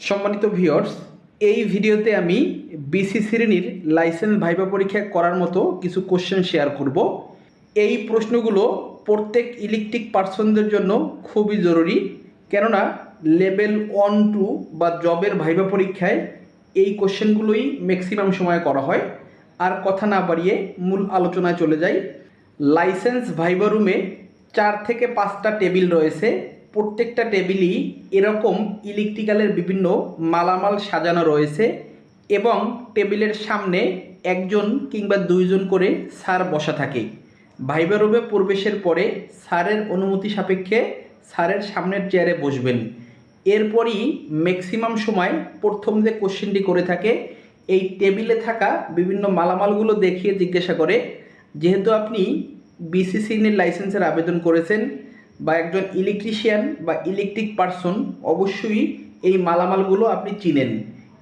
সম্মানিত ভিউয়ার্স এই ভিডিওতে আমি বিসি শ্রেণির লাইসেন্স ভাইবা পরীক্ষা করার মতো কিছু কোশ্চেন শেয়ার করব। এই প্রশ্নগুলো প্রত্যেক ইলেকট্রিক পার্সনদের জন্য খুবই জরুরি, কেননা লেভেল ওয়ান টু বা জবের ভাইবা পরীক্ষায় এই কোশ্চেনগুলোই ম্যাক্সিমাম সময় করা হয়। আর কথা না বাড়িয়ে মূল আলোচনায় চলে যাই। লাইসেন্স ভাইবা রুমে চার থেকে পাঁচটা টেবিল রয়েছে। প্রত্যেকটা টেবিলই এরকম ইলেকট্রিক্যালের বিভিন্ন মালামাল সাজানো রয়েছে এবং টেবিলের সামনে একজন কিংবা দুইজন করে স্যার বসা থাকে। ভাইবা প্রবেশের পরে স্যারের অনুমতি সাপেক্ষে স্যারের সামনের চেয়ারে বসবেন। এরপরই ম্যাক্সিমাম সময় প্রথম যে কোশ্চেনটি করে থাকে, এই টেবিলে থাকা বিভিন্ন মালামালগুলো দেখিয়ে জিজ্ঞাসা করে, যেহেতু আপনি বিসিসিএনের লাইসেন্সের আবেদন করেছেন বা একজন ইলেকট্রিশিয়ান বা ইলেকট্রিক পার্সন অবশ্যই এই মালামালগুলো আপনি চিনেন।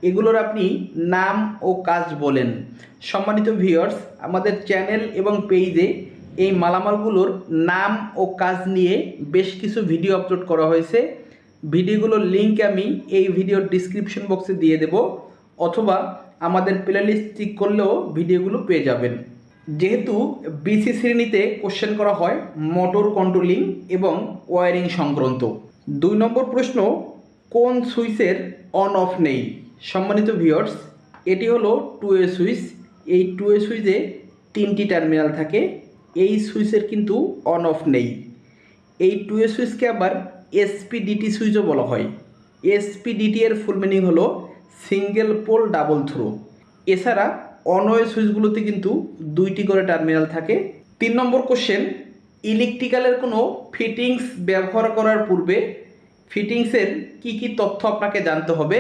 এগুলোর আপনি নাম ও কাজ বলেন। সম্মানিত ভিউয়ার্স আমাদের চ্যানেল এবং পেজে এই মালামালগুলোর নাম ও কাজ নিয়ে বেশ কিছু ভিডিও আপলোড করা হয়েছে। ভিডিওগুলোর লিঙ্ক আমি এই ভিডিওর ডিসক্রিপশন বক্সে দিয়ে দেব, অথবা আমাদের প্লেলিস্ট ক্লিক করলেও ভিডিওগুলো পেয়ে যাবেন। যেহেতু বিসি শ্রেণীতে কোশ্চেন করা হয় মোটর কন্ট্রোলিং এবং ওয়ারিং সংক্রান্ত। দুই নম্বর প্রশ্ন, কোন সুইচের অন অফ নেই? সম্মানিত ভিওর্স এটি হলো টু এ সুইচ। এই টু এ সুইচে তিনটি টার্মিনাল থাকে, এই সুইচের কিন্তু অন অফ নেই। এই টু এ সুইচকে আবার এসপিডিটি সুইচও বলা হয়। এসপিডিটি এর ফুল মিনিং হলো সিঙ্গেল পোল ডাবল থ্রো এছাড়া অনওয়ে সুইচগুলোতে কিন্তু দুইটি করে টার্মিনাল থাকে। তিন নম্বর কোশ্চেন ইলেকট্রিক্যালের কোনো ফিটিংস ব্যবহার করার পূর্বে ফিটিংসের কি কি তথ্য আপনাকে জানতে হবে?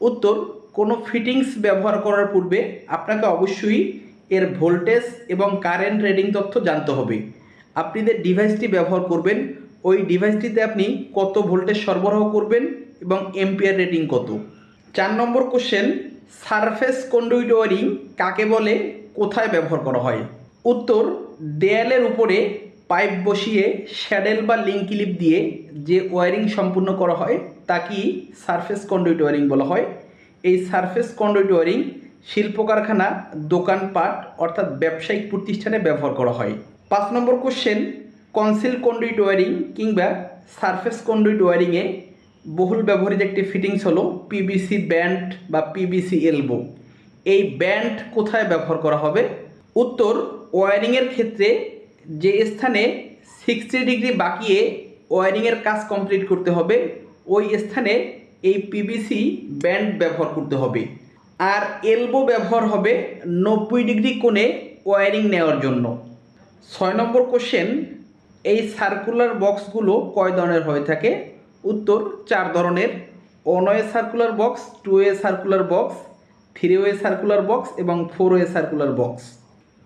উত্তর, কোনো ফিটিংস ব্যবহার করার পূর্বে আপনাকে অবশ্যই এর ভোল্টেজ এবং কারেন্ট রেডিং তথ্য জানতে হবে। আপনি যে ডিভাইসটি ব্যবহার করবেন, ওই ডিভাইসটিতে আপনি কত ভোল্টেজ সরবরাহ করবেন এবং এম্পিয়ার রেটিং কত? চার নম্বর কোশ্চেন সারফেস কন্ডুইট ওয়ারিং কাকে বলে, কোথায় ব্যবহার করা হয়? উত্তর, দেয়ালের উপরে পাইপ বসিয়ে শ্যাডেল বা লিঙ্ক ক্লিপ দিয়ে যে ওয়ারিং সম্পূর্ণ করা হয়, তাকেই সারফেস কন্ডুইট ওয়ারিং বলা হয়। এই সারফেস কন্ডুইট ওয়ারিং শিল্প কারখানা দোকানপাট অর্থাৎ ব্যবসায়িক প্রতিষ্ঠানে ব্যবহার করা হয়। পাঁচ নম্বর কোশ্চেন কনসিল কন্ডুইট ওয়ারিং কিংবা সারফেস কন্ডুইট ওয়ারিংয়ে বহুল ব্যবহৃত একটি ফিটিংস হলো পিবিসি ব্যান্ড বা পিবিসি এলবো এই ব্যান্ড কোথায় ব্যবহার করা হবে? উত্তর ওয়ারিংয়ের ক্ষেত্রে যে স্থানে সিক্সটি ডিগ্রি বাকিয়ে ওয়ারিংয়ের কাজ কমপ্লিট করতে হবে, ওই স্থানে এই পিবিসি ব্যান্ড ব্যবহার করতে হবে। আর এলবো ব্যবহার হবে নব্বই ডিগ্রি কোণে ওয়ারিং নেওয়ার জন্য। ছয় নম্বর কোশ্চেন এই সার্কুলার বক্সগুলো কয় ধরনের হয়ে থাকে? উত্তর, চার ধরনের। One way circular box two way circular box three way circular box এবং ফোর ওয়ে সার্কুলার বক্স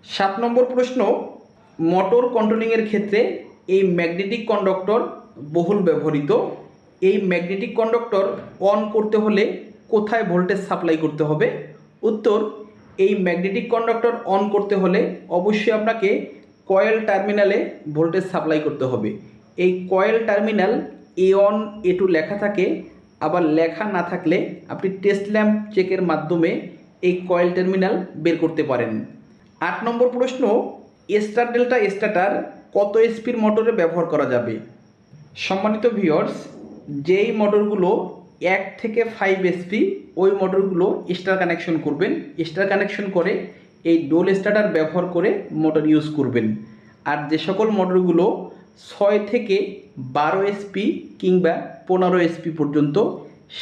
সাত নম্বর প্রশ্ন মোটর কন্ট্রোলিংয়ের ক্ষেত্রে এই ম্যাগনেটিক কন্ডাক্টর বহুল ব্যবহৃত। এই ম্যাগনেটিক কন্ডাক্টর অন করতে হলে কোথায় ভোল্টেজ সাপ্লাই করতে হবে? উত্তর, এই ম্যাগনেটিক কন্ডাক্টর অন করতে হলে অবশ্যই আপনাকে কয়েল টার্মিনালে ভোল্টেজ সাপ্লাই করতে হবে। এই coil terminal A one A two লেখা থাকে, আবার লেখা না থাকলে আপনি টেস্ট ল্যাম্প চেকের মাধ্যমে এই কয়েল টার্মিনাল বের করতে পারেন। আট নম্বর প্রশ্ন স্টার ডেল্টা স্টার্টার কত এসপির মোটরে ব্যবহার করা যাবে? সম্মানিত ভিউয়ার্স যেই মোটরগুলো এক থেকে ফাইভ এসপি ওই মোটরগুলো স্টার কানেকশন করবেন। স্টার কানেকশন করে এই ডোল স্টার্টার ব্যবহার করে মোটর ইউজ করবেন। আর যে সকল মোটরগুলো ছয় থেকে বারো এসপি কিংবা পনেরো এসপি পর্যন্ত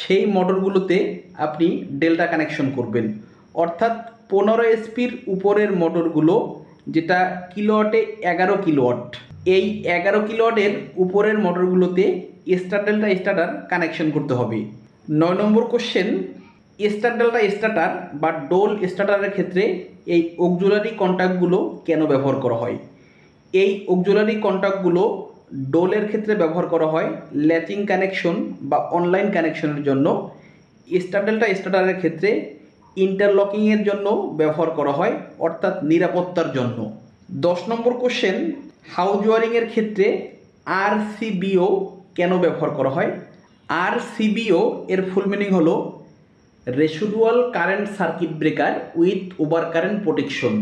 সেই মোটরগুলোতে আপনি ডেল্টা কানেকশন করবেন। অর্থাৎ পনেরো এসপির উপরের মোটরগুলো যেটা কিলোওয়াটে এগারো কিলোওয়াট এই এগারো কিলোওয়াটের উপরের মোটরগুলোতে স্টার ডেল্টা স্টার্টার কানেকশন করতে হবে। নয় নম্বর কোশ্চেন স্টার ডেল্টা স্টার্টার বা ডোল স্টার্টারের ক্ষেত্রে এই অক্সুলারি কন্ট্যাক্টগুলো কেন ব্যবহার করা হয়? এই অক্সুলারি কন্ট্যাক্টগুলো ডোলের ক্ষেত্রে ব্যবহার করা হয় ল্যাচিং কানেকশন বা অনলাইন কানেকশনের জন্য। স্টার ডেল্টা স্টার্টারের ক্ষেত্রে ইন্টারলকিংয়ের জন্য ব্যবহার করা হয়, অর্থাৎ নিরাপত্তার জন্য। দশ নম্বর কোশ্চেন হাউজ ওয়ারিংয়ের ক্ষেত্রে আর সিবিও কেন ব্যবহার করা হয়? আর সিবিও এর ফুল মিনিং হলো residual current circuit breaker with over current protection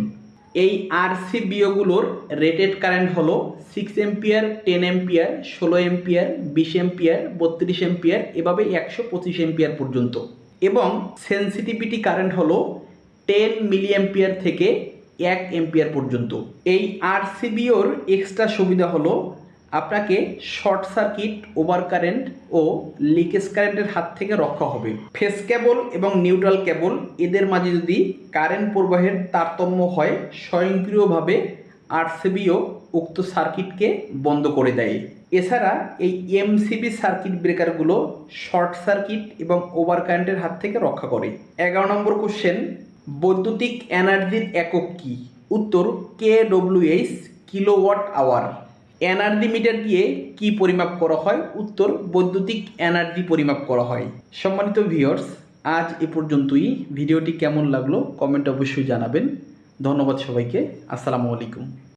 এই আরসিবিওগুলোর রেটেড কারেন্ট হলো সিক্স এম্পিয়ার টেন এম্পিয়ার ষোলো এম্পিয়ার বিশ এম্পিয়ার বত্রিশ এম্পিয়ার এভাবে একশো পঁচিশ এম্পিয়ার পর্যন্ত। এবং সেন্সিটিভিটি কারেন্ট হলো টেন মিলি এম্পিয়ার থেকে এক এম্পিয়ার পর্যন্ত। এই আরসিবিওর এক্সট্রা সুবিধা হলো আপনাকে শর্ট সার্কিট, ওভার কারেন্ট ও লিকেজ কারেন্টের হাত থেকে রক্ষা হবে। ফেস কেবল এবং নিউট্রাল কেবল, এদের মাঝে যদি কারেন্ট প্রবাহের তারতম্য হয়, স্বয়ংক্রিয়ভাবে আরসিবিও উক্ত সার্কিটকে বন্ধ করে দেয়। এছাড়া এই এমসিবি সার্কিট ব্রেকারগুলো শর্ট সার্কিট এবং ওভার কারেন্টের হাত থেকে রক্ষা করে। এগারো নম্বর কোশ্চেন, বৈদ্যুতিক এনার্জির একক কি? উত্তর K WH kilowatt hour. Energy meter দিয়ে কি পরিমাপ করা হয়? উত্তর, বৈদ্যুতিক এনার্জি পরিমাপ করা হয়। সম্মানিত ভিউয়ার্স আজ এ পর্যন্তই। ভিডিওটি কেমন লাগল? কমেন্ট অবশ্যই জানাবেন। ধন্যবাদ সবাইকে। আসসালামু আলাইকুম।